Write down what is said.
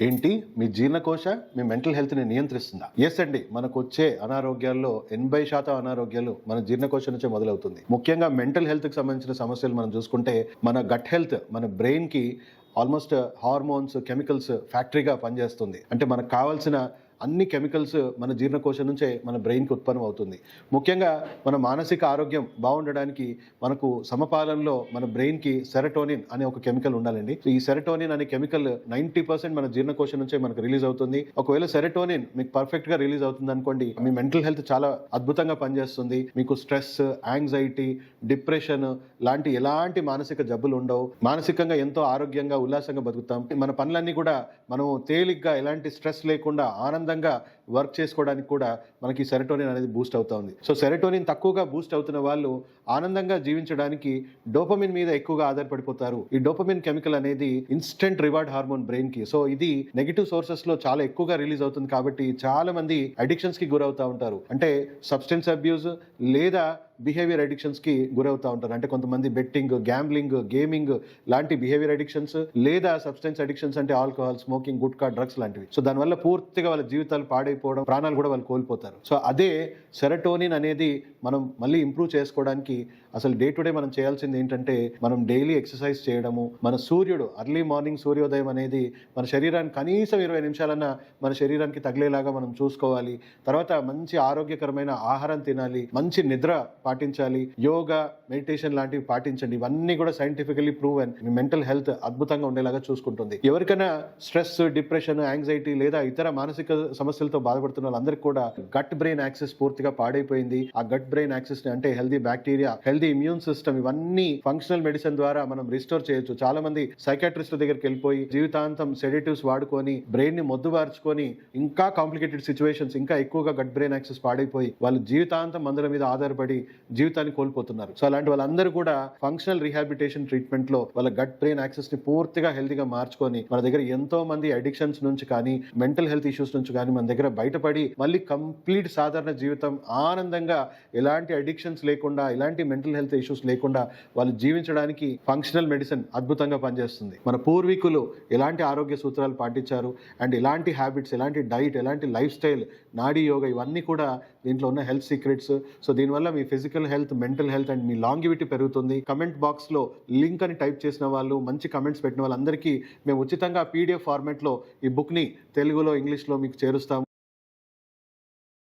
ఏంటి? మీ జీర్ణకోశ మీ మెంటల్ హెల్త్ని నియంత్రిస్తుందా? ఎస్ అండి. మనకు వచ్చే అనారోగ్యాల్లో ఎనభై శాతం అనారోగ్యాలు మన జీర్ణకోశ నుంచే మొదలవుతుంది. ముఖ్యంగా మెంటల్ హెల్త్కి సంబంధించిన సమస్యలు మనం చూసుకుంటే మన గట్ హెల్త్ మన బ్రెయిన్కి ఆల్మోస్ట్ హార్మోన్స్ కెమికల్స్ ఫ్యాక్టరీగా పనిచేస్తుంది. అంటే మనకు కావాల్సిన అన్ని కెమికల్స్ మన జీర్ణకోశం నుంచే మన బ్రెయిన్కి ఉత్పన్నం అవుతుంది. ముఖ్యంగా మన మానసిక ఆరోగ్యం బాగుండడానికి మనకు సమపాలనలో మన బ్రెయిన్కి సెరటోనిన్ అనే ఒక కెమికల్ ఉండాలండి. ఈ సెరటోనిన్ అనే కెమికల్ నైంటీ పర్సెంట్ మన జీర్ణకోశం నుంచే మనకు రిలీజ్ అవుతుంది. ఒకవేళ సెరటోనిన్ మీకు పర్ఫెక్ట్గా రిలీజ్ అవుతుంది అనుకోండి మీ మెంటల్ హెల్త్ చాలా అద్భుతంగా పనిచేస్తుంది. మీకు స్ట్రెస్ యాంగ్జైటీ డిప్రెషన్ లాంటి ఎలాంటి మానసిక జబ్బులు ఉండవు. మానసికంగా ఎంతో ఆరోగ్యంగా ఉల్లాసంగా బతుకుతాం. మన పనులన్నీ కూడా మనం తేలిగ్గా ఎలాంటి స్ట్రెస్ లేకుండా ఆనందంగా వర్క్ చేసుకోవడానికి కూడా మనకి సెరటోనిన్ అనేది బూస్ట్ అవుతా ఉంది. సో సెరటోనిన్ తక్కువగా బూస్ట్ అవుతున్న వాళ్ళు ఆనందంగా జీవించడానికి డోపమిన్ మీద ఎక్కువగా ఆధారపడిపోతారు. ఈ డోపమిన్ కెమికల్ అనేది ఇన్స్టెంట్ రివార్డ్ హార్మోన్ బ్రెయిన్కి సో ఇది నెగిటివ్ సోర్సెస్లో చాలా ఎక్కువగా రిలీజ్ అవుతుంది కాబట్టి చాలా మంది అడిక్షన్స్కి గురవుతూ ఉంటారు. అంటే సబ్స్టెన్స్ అబ్యూస్ లేదా బిహేవియర్ అడిక్షన్స్కి గురవుతూ ఉంటారు. అంటే కొంతమంది బెట్టింగ్ గ్యాంబ్లింగ్ గేమింగ్ లాంటి బిహేవియర్ అడిక్షన్స్ లేదా సబ్స్టెన్స్ అడిక్షన్స్ అంటే ఆల్కహాల్ స్మోకింగ్ గుట్కా డ్రగ్స్ లాంటివి. సో దానివల్ల పూర్తిగా వాళ్ళ జీవితాలు పాడైపోవడం ప్రాణాలు కూడా వాళ్ళు కోల్పోతారు. సో అదే సెరటోనిన్ అనేది మనం మళ్ళీ ఇంప్రూవ్ చేసుకోవడానికి అసలు డే టు డే మనం చేయాల్సింది ఏంటంటే మనం డైలీ ఎక్సర్సైజ్ చేయడము మన సూర్యుడు అర్లీ మార్నింగ్ సూర్యోదయం అనేది మన శరీరానికి కనీసం ఇరవై నిమిషాలన్నా మన శరీరానికి తగిలేలాగా మనం చూసుకోవాలి. తర్వాత మంచి ఆరోగ్యకరమైన ఆహారం తినాలి మంచి నిద్ర పాటించాలి. యోగా మెడిటేషన్ లాంటివి పాటించండి. ఇవన్నీ కూడా సైంటిఫికలీ ప్రూవెన్. మీ మెంటల్ హెల్త్ అద్భుతంగా ఉండేలాగా చూసుకుంటుంది. ఎవరికైనా స్ట్రెస్ డిప్రెషన్ యాంగ్జైటీ లేదా ఇతర మానసిక సమస్యలతో బాధపడుతున్న వాళ్ళందరికీ కూడా గట్ బ్రెయిన్ యాక్సెస్ పూర్తిగా పాడైపోయింది. ఆ గట్ బ్రెయిన్ యాక్సెస్ అంటే healthy bacteria healthy immune system ఇవన్నీ ఫంక్షనల్ మెడిసిన్ ద్వారా మనం రిస్టోర్ చేయొచ్చు. చాలా మంది సైకాట్రిస్ట్ దగ్గరికి వెళ్ళిపోయి జీవితాంతం సెడేటివ్స్ వాడుకొని బ్రెయిన్ని మొద్దుబార్చుకొని ఇంకా కాంప్లికేటెడ్ సిచ్యువేషన్స్ ఇంకా ఎక్కువగా గట్ బ్రెయిన్ యాక్సెస్ పాడైపోయి వాళ్ళు జీవితాంతం మందుల మీద ఆధారపడి జీవితాన్ని కోల్పోతున్నారు. సో అలాంటి వాళ్ళందరూ కూడా ఫంక్షనల్ రీహాబిటేషన్ ట్రీట్మెంట్లో వాళ్ళ గట్ బ్రెయిన్ యాక్సెస్ని పూర్తిగా హెల్తీగా మార్చుకొని మన దగ్గర ఎంతో మంది అడిక్షన్స్ నుంచి కానీ మెంటల్ హెల్త్ ఇష్యూస్ నుంచి కానీ మన దగ్గర బయటపడి మళ్ళీ కంప్లీట్ సాధారణ జీవితం ఆనందంగా ఎలాంటి అడిక్షన్స్ లేకుండా ఎలాంటి మెంటల్ హెల్త్ ఇష్యూస్ లేకుండా వాళ్ళు జీవించడానికి ఫంక్షనల్ మెడిసిన్ అద్భుతంగా పనిచేస్తుంది. మన పూర్వీకులు ఎలాంటి ఆరోగ్య సూత్రాలు పాటించారు? అండ్ ఎలాంటి హ్యాబిట్స్ ఎలాంటి డైట్ ఎలాంటి లైఫ్ స్టైల్ నాడీ యోగా ఇవన్నీ కూడా దీంట్లో ఉన్న హెల్త్ సీక్రెట్స్ సో దీనివల్ల మీ physical health mental health and me longevity పెరుగుతుంది. కమెంట్ బాక్స్లో లింక్ అని టైప్ చేసిన వాళ్ళు మంచి కమెంట్స్ పెట్టిన వాళ్ళందరికీ మేము ఉచితంగా పీడిఎఫ్ ఫార్మాట్లో ఈ బుక్ని తెలుగులో ఇంగ్లీష్లో మీకు చేరుస్తాము.